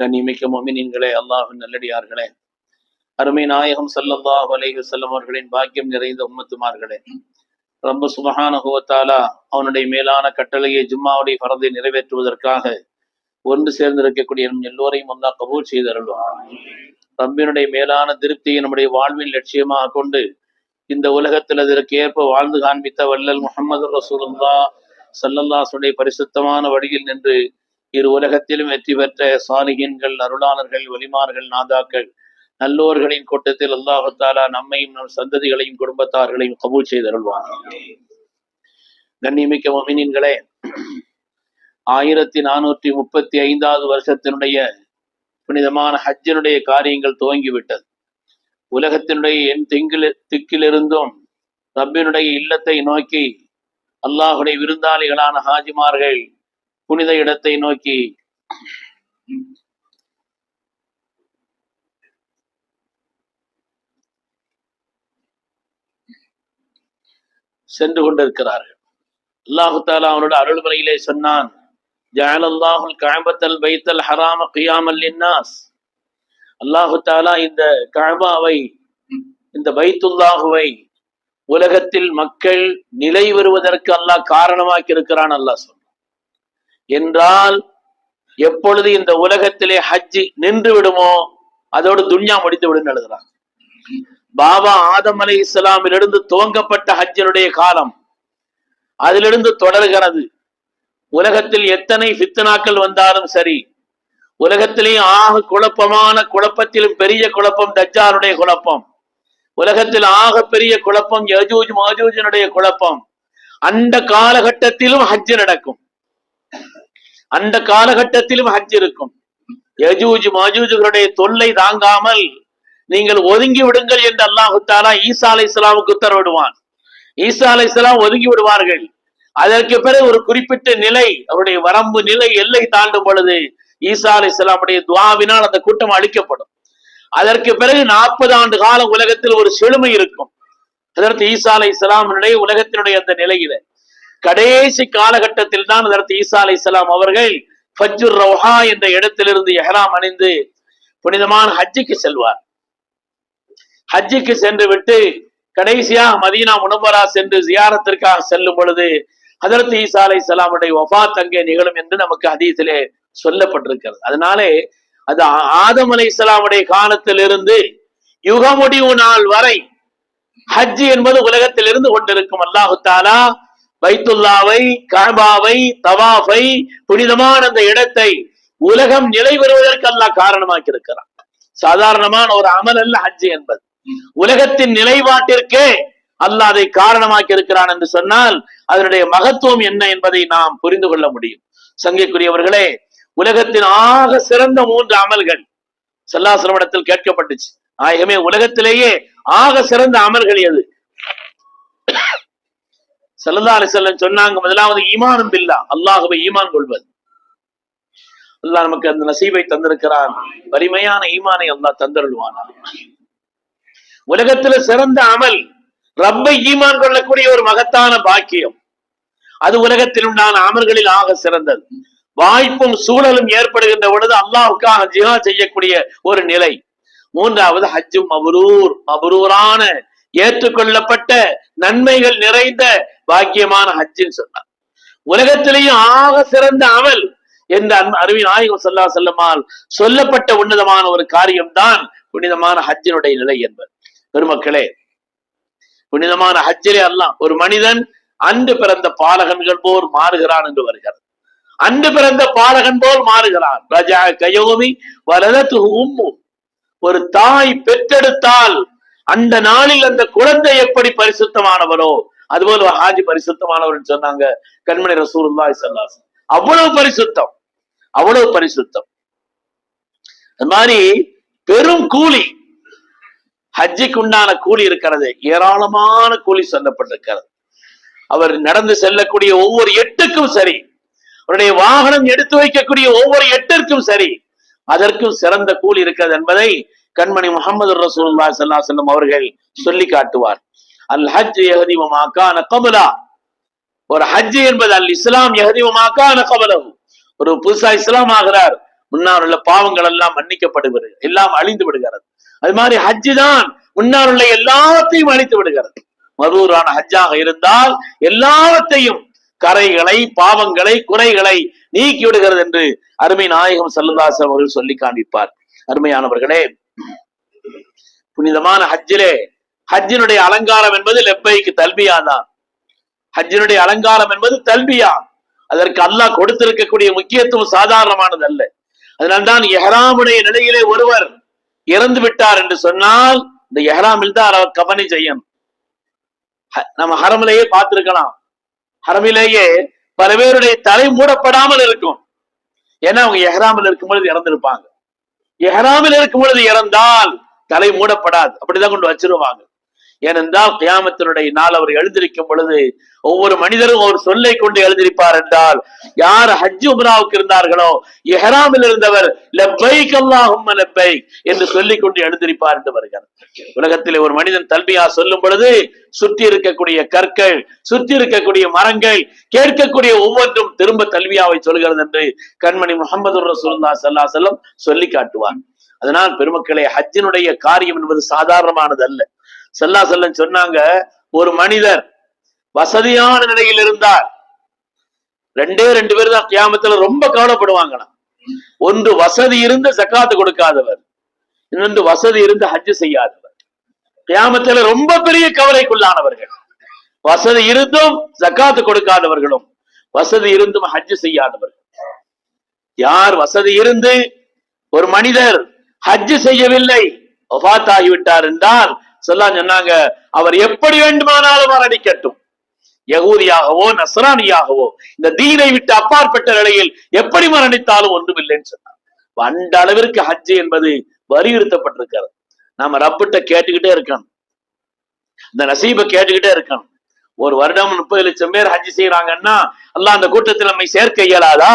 கண்ணிமிக்க மொமினின்களே அல்லாஹின் நல்லடியார்களே. அருமை நாயகம் சல்லல்லாஹ் அலைஹி வஸல்லம் அவர்களின் பாக்கியம் நிறைந்த உம்மத்துமார்களே. ரொம்ப சுமகான ஹுவத்தாலா அவனுடைய மேலான கட்டளையை ஜும்மாவுடைய பரதை நிறைவேற்றுவதற்காக ஒன்று சேர்ந்திருக்கக்கூடிய நம் எல்லோரையும் அல்லா கபூல் செய்தருள்வான் ரப்பினுடைய மேலான திருப்தியை நம்முடைய வாழ்வின் லட்சியமாக கொண்டு இந்த உலகத்தில் அதற்கு ஏற்ப வாழ்ந்து காண்பித்த வல்லல் முகமது ரசூலுல்லா சல்லல்லாசுடைய பரிசுத்தமான வழியில் நின்று இரு உலகத்திலும் வெற்றி பெற்ற சாலிகின்கள் அருளாளர்கள் வலிமார்கள் நாதாக்கள் நல்லோர்களின் கூட்டத்தில் அல்லாஹாலா நம்மையும் நம் சந்ததிகளையும் குடும்பத்தார்களையும் கபூல் செய்தருள்வார் கண்ணியமிக்க மொமினின்களே ஆயிரத்தி நானூற்றி முப்பத்தி ஐந்தாவது வருஷத்தினுடைய புனிதமான ஹஜ்ஜினுடைய காரியங்கள் துவங்கிவிட்டது. உலகத்தினுடைய என் திங்கில் திக்கிலிருந்தும் ரப்பினுடைய இல்லத்தை நோக்கி அல்லாஹுடைய விருந்தாளிகளான ஹாஜிமார்கள் புனித இடத்தை நோக்கி. சென்று கொண்டிருக்கிறார்கள். அல்லாஹு தாலா அவனோட அருள்முறையிலே சொன்னான் ஜால் அல்லாஹுல் காபத்தல் பைத்தல் ஹராம கியாமல் இன்னாஸ் அல்லாஹு தாலா இந்த காபாவை இந்த பைத்துல்லாஹுவை உலகத்தில் மக்கள் நிலை வருவதற்கு அல்லாஹ் காரணமாக்கி இருக்கிறான் அல்லாஹ் சொன்னான். என்றால் எப்பொழுது இந்த உலகத்திலே ஹஜ்ஜி நின்று விடுமோ அதோடு துன்யா முடித்து விடும் எழுதுறாங்க. பாபா ஆதம் அலை இஸ்லாமிலிருந்து துவங்கப்பட்ட ஹஜ்ஜனுடைய காலம் அதிலிருந்து தொடர்கிறது. உலகத்தில் எத்தனை பித்தனாக்கள் வந்தாலும் சரி உலகத்திலே ஆக குழப்பமான குழப்பத்திலும் பெரிய குழப்பம் தஜ்ஜாருடைய குழப்பம். உலகத்தில் ஆக பெரிய குழப்பம் யஜூஜ் மாஜூஜனுடைய குழப்பம். அந்த காலகட்டத்திலும் ஹஜ்ஜு நடக்கும். அந்த காலகட்டத்திலும் ஹஜ் இருக்கும். யஜூஜ் மஜூஜுகளுடைய தொல்லை தாங்காமல் நீங்கள் ஒதுங்கி விடுங்கள் என்று அல்லாஹு தாலா ஈசா அலை இஸ்லாமுக்கு உத்தரவிடுவான். ஈசா அலை இஸ்லாம் ஒதுங்கி விடுவார்கள். அதற்கு பிறகு ஒரு குறிப்பிட்ட நிலை அவருடைய வரம்பு நிலை எல்லை தாண்டும் பொழுது ஈசா அலை இஸ்லாமுடைய துவாவினால் அந்த கூட்டம் அழிக்கப்படும். அதற்கு பிறகு நாற்பது ஆண்டு காலம் உலகத்தில் ஒரு செழுமை இருக்கும். அதற்கு ஈசா அலை இஸ்லாமினுடைய உலகத்தினுடைய அந்த நிலையில கடைசி காலகட்டத்தில் தான் அதற்கு ஈசா அலை இஸ்லாம் அவர்கள் ஃபஜ்ஜுர் ரவுஹா என்ற இடத்திலிருந்து எஹராம் அணிந்து புனிதமான ஹஜ்ஜுக்கு செல்வார். ஹஜ்ஜுக்கு சென்று விட்டு கடைசியாக மதீனா முனவரா சென்று ஜியாரத்திற்காக செல்லும் பொழுது ஹதரத் ஈசா அலை இஸ்லாமுடைய வஃபாத் அங்கே நிகழும் என்று நமக்கு ஹதீஸிலே சொல்லப்பட்டிருக்கிறது. அதனாலே அது ஆதம் அலை இஸ்லாமுடைய காலத்திலிருந்து யுக முடிவு நாள் வரை ஹஜ்ஜி என்பது உலகத்திலிருந்து கொண்டிருக்கும். அல்லாஹு தாலா பைத்துல்லாவை காபாவை தவாஃபை புனிதமான அந்த இடத்தை உலகம் நிலை பெறுவதற்கு அல்லாஹ் காரணமாக்கி இருக்கிறான் சாதாரணமான ஒரு அமல் அல்ல ஹஜ் என்பது. உலகத்தின் நிலைப்பாட்டிற்கே அல்லாஹ் அதை காரணமாக்கி இருக்கிறான் என்று சொன்னால் அதனுடைய மகத்துவம் என்ன என்பதை நாம் புரிந்து கொள்ள முடியும். சங்கைக்குரியவர்களே உலகத்தின் ஆக சிறந்த மூன்று அமல்கள் செல்லாசலமிடத்தில் கேட்கப்பட்டுச்சு. ஆகவே உலகத்திலேயே ஆக சிறந்த அமல்கள் எது? செல்லதா அலிசல்லம் சொன்னாங்க முதலாவது ஈமானும் பில்லா அல்லாஹுவை ஈமான் கொள்வது. அல்லாஹ் நமக்கு அந்த நசீபை தந்திருக்கிறான் வலிமையான ஈமானை அல்லாஹ் தந்தருள்வானா. உலகத்துல சிறந்த அமல் ரப்பை ஈமான் கொள்ளக்கூடிய ஒரு மகத்தான பாக்கியம். அது உலகத்தில் உண்டான அமல்களில் ஆக சிறந்தது. வாய்ப்பும் சூழலும் ஏற்படுகின்ற பொழுது அல்லாஹுக்காக ஜிஹா செய்யக்கூடிய ஒரு நிலை. மூன்றாவது ஹஜ்ஜும் மபரூர் மபரூரான ஏற்றுக்கொள்ளப்பட்ட நன்மைகள் நிறைந்த பாக்கியமான ஹஜ்ஜின்னு சொன்னார். உலகத்திலேயும் ஆக சிறந்த அமல் என்ற அருவி நாயகம் சொல்லா செல்லமால் சொல்லப்பட்ட உன்னதமான ஒரு காரியம்தான் புனிதமான ஹஜ்ஜினுடைய நிலை என்பது. பெருமக்களே புனிதமான ஹஜ்ஜிலே அல்லாம் ஒரு மனிதன் அன்று பிறந்த பாலகன்கள் போல் மாறுகிறான் என்று வருகிறது. அன்று பிறந்த பாலகன் போல் மாறுகிறான். ரஜா கயோமி வரதத்து உம்மு. ஒரு தாய் பெற்றெடுத்தால் அந்த நாளில் அந்த குழந்தை எப்படி பரிசுத்தமானவரோ அதுபோல ஹாஜி பரிசுத்தமானவர் சொன்னாங்க கண்மணி ரசூல்லாய் சல்லாசன் அவ்வளவு பரிசுத்தம் அவ்வளவு பரிசுத்தம். அது மாதிரி பெரும் கூலி ஹஜ்ஜிக்கு உண்டான கூலி இருக்கிறது ஏராளமான கூலி சொல்லப்பட்டிருக்கிறது. அவர் நடந்து செல்லக்கூடிய ஒவ்வொரு எட்டுக்கும் சரி அவருடைய வாகனம் எடுத்து வைக்கக்கூடிய ஒவ்வொரு எட்டிற்கும் சரி அதற்கும் சிறந்த கூலி இருக்கிறது என்பதை கண்மணி முகமது ரசூல்லா சல்லா செல்லம் அவர்கள் சொல்லி காட்டுவார். அல் ஹஜ் யஹதிவமாக்கான கபலா. ஒரு ஹஜ் என்பது அல் இஸ்லாம் யஹதிவமாக்கான கபலவு ஒரு புதுசா இஸ்லாம் ஆகிறார் முன்னார் உள்ள பாவங்கள் எல்லாம் மன்னிக்கப்படுகிறது எல்லாம் அழிந்து விடுகிறது. அது மாதிரி ஹஜ்ஜு தான் முன்னார் உள்ள எல்லாத்தையும் அழித்து விடுகிறது. மதூரான ஹஜ்ஜாக இருந்தால் எல்லாவற்றையும் கரைகளை பாவங்களை குறைகளை நீக்கி விடுகிறது என்று அருமை நாயகம் சல்லுதாஸ் அவர்கள் சொல்லி காண்பிப்பார். அருமையானவர்களே புனிதமான ஹஜ்ஜிலே ஹஜ்ஜினுடைய அலங்காரம் என்பது லெப்பைக்கு தல்பியா தான். ஹஜ்ஜினுடைய அலங்காரம் என்பது தல்பியா அதற்கு அல்லாஹ் கொடுத்திருக்கக்கூடிய முக்கியத்துவம் சாதாரணமானது அல்ல. அதனால்தான் எஹராமுடைய நிலையிலே ஒருவர் இறந்து விட்டார் என்று சொன்னால் இந்த எஹராமில் தான் அவர் கவனி செய்யணும். நம்ம ஹரமிலேயே பார்த்திருக்கலாம். ஹரமிலேயே பல பேருடைய தலை மூடப்படாமல் இருக்கும். ஏன்னா அவங்க எஹராமில் இருக்கும் பொழுது இறந்திருப்பாங்க. எஹராமில் இருக்கும் பொழுது இறந்தால் தலை மூடப்படாது. அப்படிதான் கொண்டு வச்சிருவாங்க. ஏனென்றால் கியாமத்தினுடைய நாள் அவர் எழுந்திருக்கும் பொழுது ஒவ்வொரு மனிதரும் ஒரு சொல்லை கொண்டு எழுதியிருப்பார் என்றால் யார் ஹஜ் உம்ராவுக்கு இருந்தார்களோ எஹராமில் இருந்தவர் லெப்பைக் அல்லாஹும் லெப்பைக் என்று சொல்லிக் கொண்டு எழுந்திருப்பார் என்று வருகிறார். உலகத்தில் ஒரு மனிதன் தல்பியா சொல்லும் பொழுது சுற்றி இருக்கக்கூடிய கற்கள் சுற்றி இருக்கக்கூடிய மரங்கள் கேட்கக்கூடிய ஒவ்வொன்றும் திரும்ப தல்வியாவை சொல்கிறது என்று கண்மணி முகமது ரசூல்லா சல்லா செல்லம் சொல்லி காட்டுவார் அதனால் பெருமக்களே ஹஜ்ஜினுடைய காரியம் என்பது சாதாரணமானது அல்ல செல்லா செல்லன் சொன்னாங்க ஒரு மனிதர் வசதியான நிலையில் இருந்தார். ரெண்டே ரெண்டு பேர் தான் கியாமத்துல ரொம்ப கவலைப்படுவாங்களாம். ஒன்று வசதி இருந்து சக்காத்து கொடுக்காதவர் இன்னொன்று வசதி இருந்து ஹஜ் செய்யாதவர். கியாமத்துல ரொம்ப பெரிய கவலைக்குள்ளானவர்கள். வசதி இருந்தும் ஜக்காத்து கொடுக்காதவர்களும் வசதி இருந்தும் ஹஜ் செய்யாதவர்கள். யார் வசதி இருந்து ஒரு மனிதர் ஹஜ் செய்யவில்லை ஒஃபாத் ஆகிவிட்டார் என்றால் சொல்லலாம் சொன்னாங்க. அவர் எப்படி வேண்டுமானாலும் மரணிக்கட்டும் யகூதியாகவோ நசரானியாகவோ இந்த தீனை விட்டு அப்பாற்பட்ட நிலையில் எப்படி மரணித்தாலும் ஒன்றுமில்லைன்னு சொன்னார் அந்த அளவிற்கு ஹஜ் என்பது வலியுறுத்தப்பட்டிருக்கிறது. நாம ரப்பிட்ட கேட்டுக்கிட்டே இருக்கணும். இந்த நசீபை கேட்டுக்கிட்டே இருக்கணும். ஒரு வருடம் முப்பது லட்சம் பேர் ஹஜ் செய்யறாங்கன்னா எல்லாம் அந்த கூட்டத்தில் நம்மை சேர்க்க இயலாதா?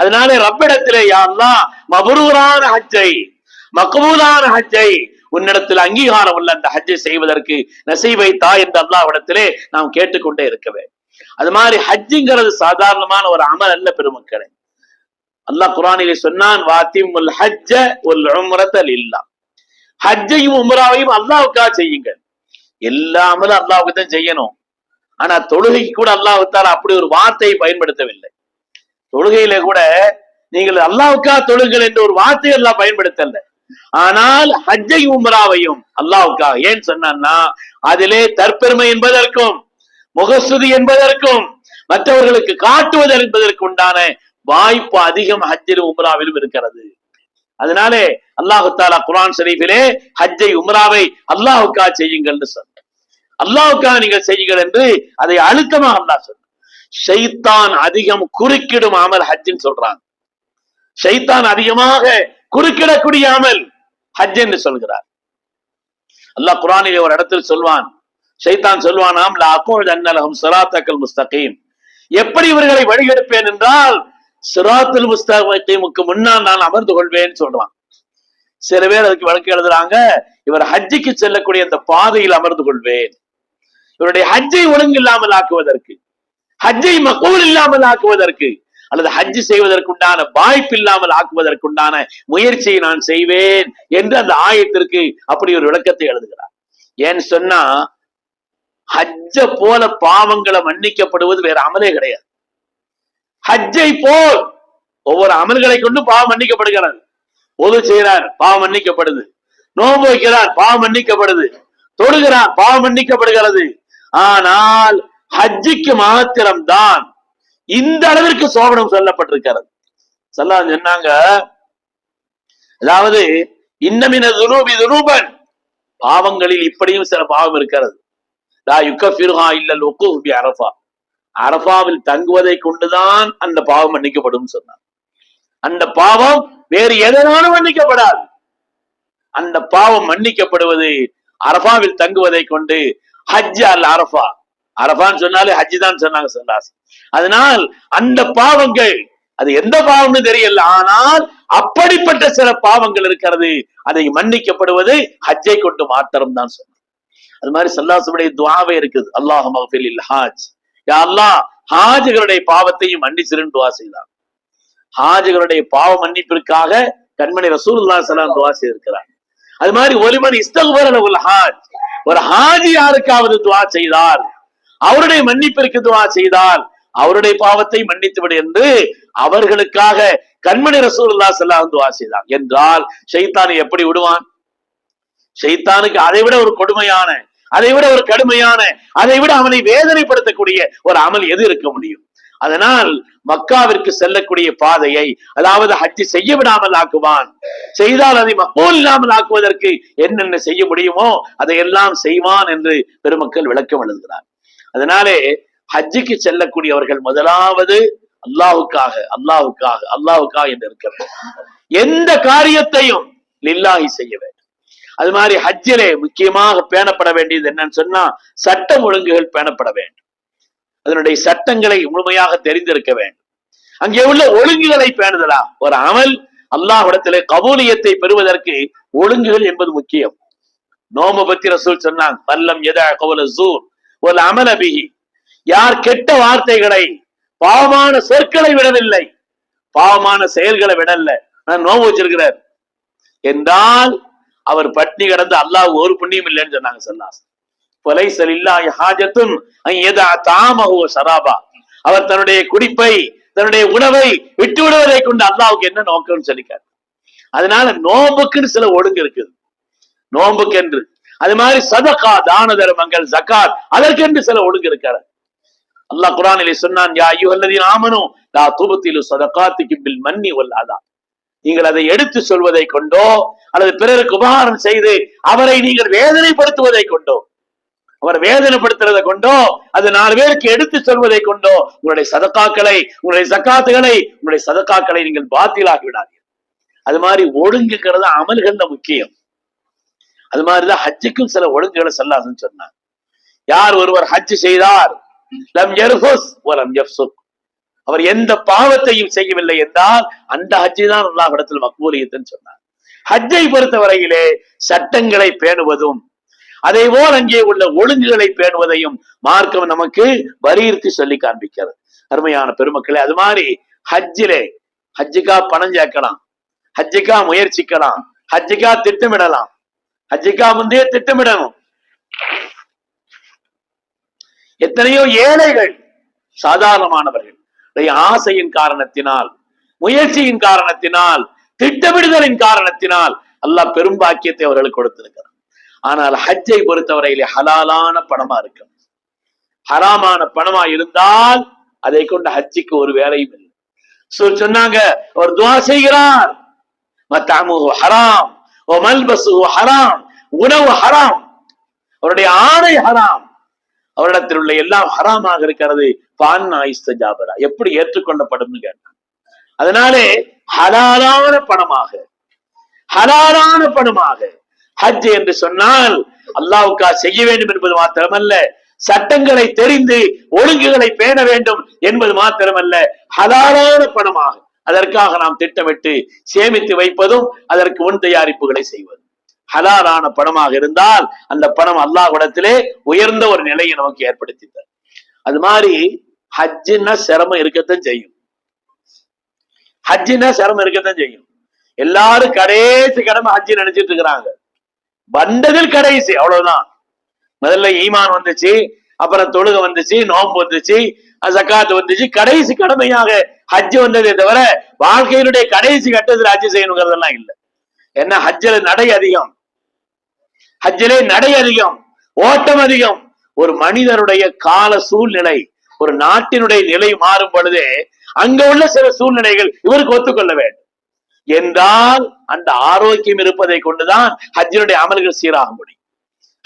அதனால ரப்பிடத்திலே யாரெல்லாம் மபரூரான ஹஜ்ஜை மகபூலான ஹஜ்ஜை உன்னிடத்தில் அங்கீகாரம் உள்ள அந்த ஹஜ்ஜை செய்வதற்கு நசீபை தா என்று அல்லாவிடத்திலே நாம் கேட்டுக்கொண்டே இருக்கவே அது மாதிரி ஹஜ்ஜுங்கிறது சாதாரணமான ஒரு அமல் அல்ல பெருமக்களே. அல்லாஹ் குரானிலே சொன்னான் வாத்திமுல் ஹஜ்ஜ உல் உம்ரத்தல் இல்லா ஹஜ்ஜையும் உம்ராவையும் அல்லாவுக்காக செய்யுங்கள். எல்லாமே அல்லாவுக்கு தான் செய்யணும். ஆனா தொழுகைக்கு கூட அல்லாஹ்வுத்தால அப்படி ஒரு வார்த்தையை பயன்படுத்தவில்லை. தொழுகையில கூட நீங்கள் அல்லாவுக்கா தொழுங்கள் என்ற ஒரு வார்த்தையை எல்லாம் பயன்படுத்தல. ஆனால் ஹஜ்ஜை உம்ராவையும் அல்லாவுக்காக ஏன் சொன்னான்னா அதிலே தற்பெருமை என்பதற்கும் முகஸ்துதி என்பதற்கும் மற்றவர்களுக்கு காட்டுவது என்பதற்கு உண்டான வாய்ப்பு அதிகம் ஹஜ்ஜில் உம்ராவிலும் இருக்கிறது. அதனாலே அல்லாஹு தாலா குரான் ஷரீஃபிலே ஹஜ்ஜை உம்ராவை அல்லாஹுக்கா செய்யுங்கள்னு சொன்ன அல்லாஹுக்கா நீங்கள் செய்யுங்கள் என்று அதை அழுத்தமாக அல்லாஹ் சொன்ன ஷைத்தான் அதிகம் குறுக்கிடும் அமல் ஹஜ்ஜின்னு சொல்றாங்க. ஷைத்தான் அதிகமாக குறுக்கிடக்கூடிய அமல் ஹஜ் என்று சொல்கிறார். அல்லாஹ் குரானிலே ஒரு இடத்தில் சொல்வான் ஷைத்தான் சொல்வானாம் லா அகூல் சிராத்தக்கல் முஸ்தகீம். எப்படி இவர்களை வழிகெடுப்பேன் என்றால் சிராத்தில் முஸ்தகீமுக்கு முன்னால் நான் அமர்ந்து கொள்வேன் சொல்றான். சில பேர் அதுக்கு வழக்கு எழுதுறாங்க இவர் ஹஜ்ஜிக்கு செல்லக்கூடிய அந்த பாதையில் அமர்ந்து கொள்வேன். இவருடைய ஹஜ்ஜை ஒழுங்கு இல்லாமல் ஆக்குவதற்கு ஹஜ்ஜை மக்கூல் இல்லாமல் ஆக்குவதற்கு அல்லது ஹஜ் செய்வதற்குண்டான வாய்ப்பு இல்லாமல் ஆக்குவதற்குண்டான முயற்சியை நான் செய்வேன் என்று அந்த ஆயத்திற்கு அப்படி ஒரு விளக்கத்தை எழுதுகிறார். ஏன்னு சொன்னா ஹஜ்ஜ போல பாவங்களை மன்னிக்கப்படுவது வேற அமலே கிடையாது. ஹஜ்ஜை போல் ஒவ்வொரு அமல்களை கொண்டு பாவம் மன்னிக்கப்படுகிறது. பொது செய்கிறார் பாவம் மன்னிக்கப்படுது. நோன்பு வைக்கிறார் பாவம் மன்னிக்கப்படுது. தொடுகிறான் பாவம் மன்னிக்கப்படுகிறது. ஆனால் ஹஜ்ஜிக்கு மாத்திரம்தான் இந்த அளவிற்கு சோபனம் சொல்லப்பட்டிருக்கிறது. சொல்லா சொன்னாங்க அதாவது இன்னமின துனூபி துனூபன். பாவங்களில் இப்படியும் சில பாவம் இருக்கிறது. லா யுக்கஃபிருஹா இல்லல் உக்கூஃப் அரஃபா. அரஃபாவில் தங்குவதை கொண்டுதான் அந்த பாவம் மன்னிக்கப்படும் சொன்னார். அந்த பாவம் வேறு எதனாலும் மன்னிக்கப்படாது. அந்த பாவம் மன்னிக்கப்படுவது அரஃபாவில் தங்குவதை கொண்டு ஹஜ் அல் அரஃபா அரபான்னு சொன்னாலே ஹஜ்ஜி தான் சொன்னாங்க சொல்லாஸ் அதனால் அந்த பாவங்கள் அது எந்த பாவம்னு தெரியல ஆனால் அப்படிப்பட்ட சில பாவங்கள் இருக்கிறது அதை மன்னிக்கப்படுவது ஹஜ்ஜை கொண்டு மாத்திரம் தான் சொன்னார் அது மாதிரி சல்லாசுடைய துவாவே இருக்குது. அல்லாஹ் மகஃபில் ஹாஜ். அல்லாஹ் ஹாஜிகளுடைய பாவத்தையும் மன்னிச்சிருன்னு துவா செய்தான் ஹாஜிகளுடைய பாவ மன்னிப்பிற்காக கண்மணி ரசூலுல்லா சலாம் துவா செய்திருக்கிறார். அது மாதிரி ஒலிமன் இஸ்தகுபர் ஹாஜ். ஒரு ஹாஜி யாருக்காவது துவா செய்தால் அவருடைய மன்னிப்பிற்கு துவா செய்தால் அவருடைய பாவத்தை மன்னித்து விடு என்று அவர்களுக்காக கண்மணி ரசூல்லா செல்லாம் துவா செய்தார். என்றால் ஷைத்தானை எப்படி விடுவான்? ஷைத்தானுக்கு அதை விட ஒரு கொடுமையான அதை விட ஒரு கடுமையான அதை விட அவனை வேதனைப்படுத்தக்கூடிய ஒரு அமல் எது இருக்க முடியும்? அதனால் மக்காவிற்கு செல்லக்கூடிய பாதையை அதாவது ஹஜ்ஜி செய்ய விடாமல் ஆக்குவான். செய்தால் அதை மக்கூல் இல்லாமல் ஆக்குவதற்கு என்னென்ன செய்ய முடியுமோ அதையெல்லாம் செய்வான் என்று பெருமக்கள் விளக்கம் எழுதுகிறார் அதனாலே ஹஜ்ஜிக்கு செல்லக்கூடியவர்கள் முதலாவது அல்லாவுக்காக அல்லாவுக்காக அல்லாவுக்காக என்று இருக்க எந்த காரியத்தையும் லில்லாகி செய்ய வேண்டும். அது மாதிரி ஹஜ்ஜிலே முக்கியமாக பேணப்பட வேண்டியது என்னன்னு சொன்னா சட்டம் ஒழுங்குகள் பேணப்பட வேண்டும். அதனுடைய சட்டங்களை முழுமையாக தெரிந்திருக்க வேண்டும். அங்கே உள்ள ஒழுங்குகளை பேணுதலா? ஒரு அமல் அல்லாஹிடத்திலே கபூலியத்தை பெறுவதற்கு ஒழுங்குகள் என்பது முக்கியம். நோம பத்தி ரசூல் சொன்னாங்க பல்லம் எதா கவுல ஜூர் ஒரு அமலபிகி யார் கெட்ட வார்த்தைகளை பாவமான சொற்களை விடவில்லை. பாவமான செயல்களை விடல நான் நோவு வச்சிருக்கிறார். என்றால் அவர் பட்னி கிடந்து அல்லாஹ் ஒரு புண்ணியம் இல்லைன்னு சொன்னாங்க சொன்னாஸ் பொலைசல் இல்லாஹ் ஹாஜத்தும் சராபா அவர் தன்னுடைய குடிப்பை தன்னுடைய உணவை விட்டு விடுவதை கொண்டு அல்லாவுக்கு என்ன நோக்கம்னு சொல்லிக்காரு அதனால நோம்புக்குன்னு சில ஒழுங்கு இருக்குது. நோம்புக்கு என்று அது மாதிரி சதகா தான தர்மங்கள் ஜக்காத் அதற்கென்று சில ஒழுங்கு இருக்காரு அல்லாஹ் குரானிலே சொன்னான் யா ஐயுஹல்லதீன ஆமனு லா துபத்திலு சதகாத்திக்கு பில் மன்னி வல்லாதா நீங்கள் அதை எடுத்து சொல்வதை கொண்டோ அல்லது பிறருக்கு உபகாரம் செய்து அவரை நீங்கள் வேதனைப்படுத்துவதை கொண்டோ அவர் வேதனைப்படுத்துறதை கொண்டோ அது நாலு பேருக்கு எடுத்து சொல்வதை கொண்டோ உங்களுடைய சதக்காக்களை உங்களுடைய சக்காத்துகளை உங்களுடைய சதக்காக்களை நீங்கள் பாத்திலாக்கி விடாதீர்கள். அது மாதிரி ஒழுங்குங்கிறது அமல்கள்ல முக்கியம். அது மாதிரிதான் ஹஜ்ஜுக்கும் சில ஒழுங்குகளை சொல்லாதுன்னு சொன்னாங்க. யார் ஒருவர் ஹஜ் செய்தார்? லம் அவர் எந்த பாவத்தையும் செய்யவில்லை என்றால் அந்த ஹஜ்ஜி தான் அல்லாஹ் இடத்துல மக்பூலியத்துன்னு சொன்னார். ஹஜ்ஜை பொறுத்தவரையிலே சட்டங்களை பேணுவதும் அதே போல் அங்கே உள்ள ஒழுங்குகளை பேணுவதையும் மார்க்கம் நமக்கு வலியுறுத்தி சொல்லி காண்பிக்கிறது. அருமையான பெருமக்களே அது மாதிரி ஹஜ்ஜிலே ஹஜ்ஜுக்கா பணம் சேர்க்கலாம் ஹஜ்ஜுக்கா முயற்சிக்கலாம் ஹஜ்ஜுக்கா திட்டமிடலாம். ஹஜ்ஜிக்கா முந்தைய திட்டமிடணும். எத்தனையோ ஏழைகள் சாதாரணமானவர்கள் ஆசையின் காரணத்தினால் முயற்சியின் காரணத்தினால் திட்டமிடுதலின் காரணத்தினால் அல்லாஹ் பெரும்பாக்கியத்தை அவர்களுக்கு கொடுத்திருக்கிறார் ஆனால் ஹஜ்ஜை பொறுத்தவரையிலே ஹலாலான பணமா இருக்கும் ஹராமான பணமா இருந்தால் அதை கொண்டு ஹஜ்ஜிக்கு ஒரு வேலையும் இல்லை. சொன்னாங்க ஒரு துவா செய்கிறார். ஹராம். ஹராம் உணவு ஹராம். அவருடைய ஆடை ஹராம். அவரிடத்தில் உள்ள எல்லாம் ஹராமாக இருக்கிறது. பான் ஆயிஸ்த ஜாபரா. எப்படி ஏற்றுக்கொள்ளப்படும் கேட்டான். அதனாலே ஹலாலான பணமாக ஹலாலான பணமாக ஹஜ் என்று சொன்னால் அல்லாவுக்கா செய்ய வேண்டும் என்பது மாத்திரமல்ல சட்டங்களை தெரிந்து ஒழுங்குகளை பேண வேண்டும் என்பது மாத்திரமல்ல ஹலாலான பணமாக அதற்காக நாம் திட்டமிட்டு சேமித்து வைப்பதும் அதற்கு முன் தயாரிப்புகளை செய்வது ஹலாலான பணமாக இருந்தால் அந்த பணம் அல்லாஹ்விடத்திலே உயர்ந்த ஒரு நிலையை நமக்கு ஏற்படுத்தி தரும். அது மாதிரி ஹஜ்ஜின்னா சிரமம் இருக்கத்தான் செய்யும். ஹஜ்ஜின்னா சிரமம் இருக்கத்தான் செய்யும். எல்லாரும் கடைசி கடமை ஹஜ்ஜி நினைச்சிட்டு இருக்கிறாங்க. வந்ததில் கடைசி அவ்வளவுதான். முதல்ல ஈமான் வந்துச்சு அப்புறம் தொழுகை வந்துச்சு நோம்பு வந்துச்சு ஜக்காத்து வந்துச்சு. கடைசி கடமையாக ஹஜ் வந்ததே தவிர வாழ்க்கையினுடைய கடைசி கட்டத்தில் ஹஜ்ஜு செய்யணுங்கிறதெல்லாம் இல்லை. என்ன ஹஜ்ஜில் நடை அதிகம். ஹஜ்ஜிலே நடை அதிகம். ஓட்டம் அதிகம். ஒரு மனிதனுடைய கால சூழ்நிலை ஒரு நாட்டினுடைய நிலை மாறும் பொழுதே அங்க உள்ள சில சூழ்நிலைகள் இவருக்கு ஒத்துக்கொள்ள வேண்டும். என்றால் அந்த ஆரோக்கியம் இருப்பதை கொண்டுதான் ஹஜ்ஜினுடைய அமல்கள் சீராக முடியும்.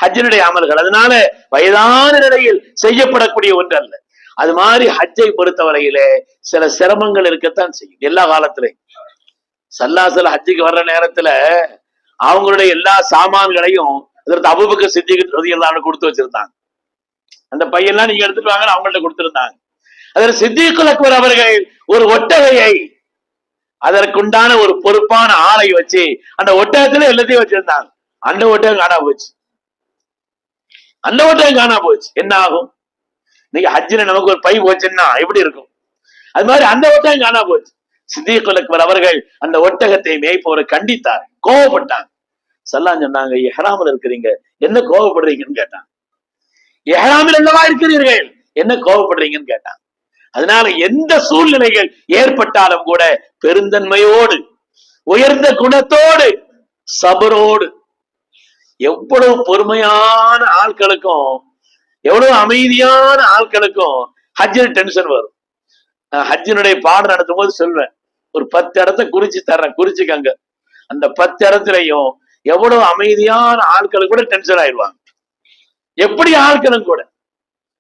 ஹஜ்ஜினுடைய அமல்கள் அதனால வயதான நிலையில் செய்யப்படக்கூடிய ஒன்று அல்ல அது மாதிரி ஹஜ்ஜை பொறுத்தவரையிலே சில சிரமங்கள் இருக்கத்தான் செய்யும். எல்லா காலத்திலையும் சல்லாசல ஹஜ்ஜுக்கு வர்ற நேரத்துல அவங்களுடைய எல்லா சாமான்களையும் அதற்கு அபுபக்க சித்திக்கு கொடுத்து வச்சிருந்தாங்க. அந்த பையெல்லாம் நீங்க எடுத்துட்டு வாங்க அவங்கள்ட்ட கொடுத்திருந்தாங்க. அதில் சித்திகுல் அக்பர் அவர்கள் ஒரு ஒட்டகையை அதற்குண்டான ஒரு பொறுப்பான ஆளை வச்சு அந்த ஒட்டகத்துல எல்லாத்தையும் வச்சிருந்தாங்க. அந்த ஒட்டகம் காணா போச்சு. அந்த ஒட்டகம் காணா போச்சு. என்ன ஆகும்? இன்னைக்கு ஹஜ்ஜில நமக்கு ஒரு பை போச்சுன்னா எப்படி இருக்கும்? அது மாதிரி அந்த ஒட்டகம் காணா போச்சு. சித்திகுல் அவர்கள் அந்த ஒட்டகத்தை மேய்ப்பவரை கண்டித்தார். கோவப்பட்டாங்க. சல்லான் சொன்னாங்க எஹராமில் இருக்கிறீங்க. என்ன கோவப்படுறீங்கன்னு கேட்டான். எஹராமில் என்னவா இருக்கிறீர்கள்? என்ன கோவப்படுறீங்கன்னு கேட்டான். அதனால எந்த சூழ்நிலைகள் ஏற்பட்டாலும் கூட பெருந்தன்மையோடு உயர்ந்த குணத்தோடு சபரோடு எவ்வளவு பொறுமையான ஆட்களுக்கும் எவ்வளவு அமைதியான ஆட்களுக்கும் ஹஜ்ஜில் டென்ஷன் வரும். ஹஜ்ஜினுடைய பாடம் நடத்தும் போது சொல்வேன் ஒரு பத்து இடத்த குறிச்சு தர்றேன் குறிச்சுக்கங்க. அந்த பத்து இடத்துலயும் எவ்வளவு அமைதியான ஆட்களுக்கு கூட டென்ஷன் ஆயிடுவாங்க. எப்படி ஆட்களும் கூட.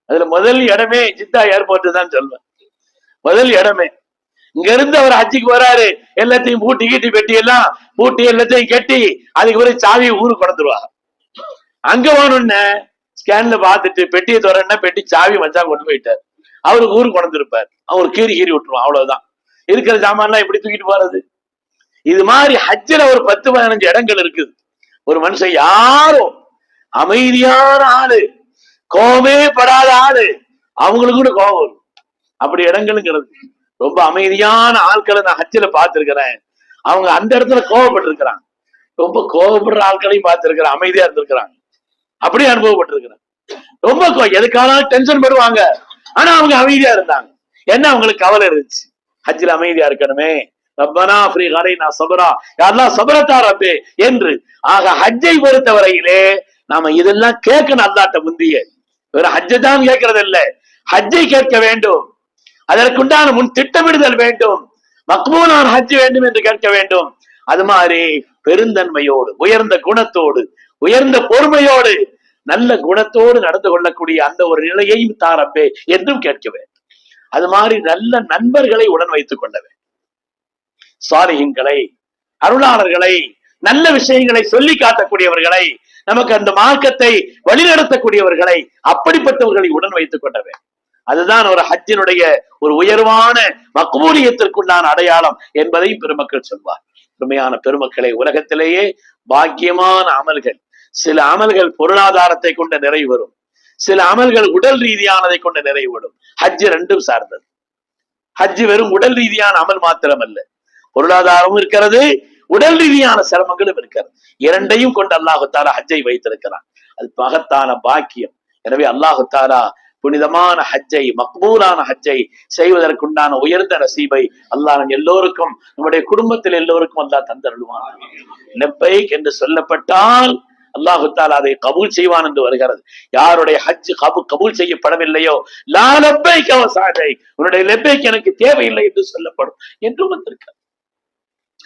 அதுல முதல் இடமே ஜித்தா ஏர்போர்ட் தான் சொல்வேன். முதல் இடமே. இங்க இருந்து அவர் ஹஜ்ஜிக்கு வராரு எல்லாத்தையும் பூட்டி கீட்டி பெட்டி எல்லாம் பூட்டி எல்லாத்தையும் கட்டி அதுக்கு பிறகு சாவியை ஊருக்கு கொண்டுருவாங்க அங்க போனோன்னு ஸ்கேன்ல பார்த்துட்டு பெட்டியை திறன்னா பெட்டி சாவி வச்சா கொண்டு போயிட்டார். அவருக்கு ஊருக்கு கொண்டிருப்பார் அவர் கீறி கீறி விட்டுருவான் அவ்வளவுதான். இருக்கிற சாமான்லாம் எப்படி தூக்கிட்டு போறது? இது மாதிரி ஹஜ்ஜில் ஒரு பத்து பதினஞ்சு இடங்கள் இருக்குது. ஒரு மனுஷன் யாரும் அமைதியான ஆளு கோபமே படாத ஆளு அவங்களுக்கு கூட கோபம் வரும். அப்படி இடங்கள்ங்கிறது. ரொம்ப அமைதியான ஆட்களை நான் ஹஜ்ஜில பார்த்துருக்கிறேன். அவங்க அந்த இடத்துல கோவப்பட்டிருக்கிறாங்க ரொம்ப கோவப்படுற ஆட்களையும் பார்த்திருக்கிறேன். அமைதியா இருந்திருக்கிறாங்க. அப்படியே அனுபவப்பட்டிருக்கிறேன் ரொம்ப எதுக்கானாலும் டென்ஷன் படுவாங்க. ஆனா அவங்க அமைதியா இருந்தாங்க. என்ன அவங்களுக்கு கவலை இருந்துச்சு? ஹஜ்ஜில் அமைதியா இருக்கணுமே. ரப்பனா ஃப்ரீ ஹரை நான் சபரா. யாரெல்லாம் சபரத்தா ரப்பே என்று. ஆக ஹஜ்ஜை பொறுத்த வரையிலே நாம இதெல்லாம் கேட்கணும் அல்லாட்ட முந்திய. வெறும் ஹஜ்ஜை தான் கேட்கறது இல்ல ஹஜ்ஜை கேட்க வேண்டும். அதற்குண்டான முன் திட்டமிடுதல் வேண்டும். மக்பூலான ஹஜ் வேண்டும் என்று கேட்க வேண்டும். அது மாதிரி பெருந்தன்மையோடு உயர்ந்த குணத்தோடு உயர்ந்த பொறுமையோடு நல்ல குணத்தோடு நடந்து கொள்ளக்கூடிய அந்த ஒரு நிலையையும் தாரப்பே என்றும் கேட்க வேண்டும். அது மாதிரி நல்ல நண்பர்களை உடன் வைத்துக் கொள்ள வேண்டும். சாலிகங்களை அருளாளர்களை நல்ல விஷயங்களை சொல்லி காட்டக்கூடியவர்களை நமக்கு அந்த மார்க்கத்தை வழிநடத்தக்கூடியவர்களை அப்படிப்பட்டவர்களை உடன் வைத்துக் கொள்ள வேண்டும். அதுதான் ஒரு ஹஜ்ஜினுடைய ஒரு உயர்வான மக்மூலியத்திற்குண்டான அடையாளம் என்பதையும் பெருமக்கள் சொல்வார் உண்மையான பெருமக்களை உலகத்திலேயே பாக்கியமான அமல்கள் சில அமல்கள் பொருளாதாரத்தை கொண்ட நிறைவு வரும். சில அமல்கள் உடல் ரீதியானதை கொண்ட நிறைவு வரும். ஹஜ் ரெண்டும் சார்ந்தது. ஹஜ் வெறும் உடல் ரீதியான அமல் மாத்திரம் அல்ல பொருளாதாரமும் இருக்கிறது உடல் ரீதியான சிரமங்களும் இருக்கிறது. இரண்டையும் கொண்டு அல்லாஹுத்தாரா ஹஜ்ஜை வைத்திருக்கிறான். அது மகத்தான பாக்கியம். எனவே அல்லாஹுத்தாலா புனிதமான ஹஜ்ஜை மக்பூலான ஹஜ்ஜை செய்வதற்குண்டான உயர்ந்த நசீபை அல்லாஹ் நம் எல்லோருக்கும் நம்முடைய குடும்பத்தில் எல்லோருக்கும் அல்லாஹ் தந்தருள்வான் நெப்பைக் என்று சொல்லப்பட்டால் அல்லாஹுத்தால் அதை கபூல் செய்வான் என்று வருகிறது. யாருடைய ஹஜ் கபு கபூல் செய்யப்படவில்லையோ? லா லெப்பைக் உன்னுடைய லெப்பைக்கு எனக்கு தேவையில்லை என்று சொல்லப்படும் என்றும் வந்திருக்கிறது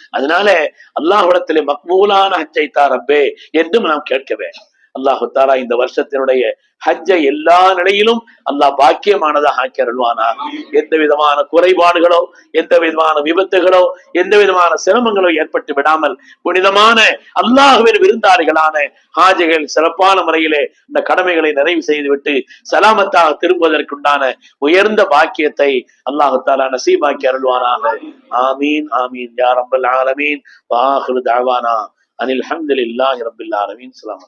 அதனால அல்லாஹ்விடத்திலே மக்பூலான ஹஜ்ஜை தாரப்பே என்றும் நாம் கேட்க வேண்டும். அல்லாஹு தாலா இந்த வருஷத்தினுடைய ஹஜ்ஜை எல்லா நிலையிலும் அல்லாஹ் பாக்கியமானதாக ஆக்கி அருள்வானா. எந்த விதமான குறைபாடுகளோ எந்த விதமான விபத்துகளோ எந்த விதமான சிரமங்களோ ஏற்பட்டு விடாமல் புனிதமான அல்லாஹுவின் விருந்தாளிகளான ஹாஜிகள் சிறப்பான முறையிலே இந்த கடமைகளை நிறைவு செய்துவிட்டு சலாமத்தாக திரும்புவதற்குண்டான உயர்ந்த பாக்கியத்தை அல்லாஹு தாலா நசீபாக்கி அருள்வானாக. ஆமீன் ஆமீன். யார் ரப்பல் ஆலமீன். வாஹிரு தாவானா. அனில் ஹம்துலில்லாஹி ரப்பில் ஆலமீன். ஸலாம்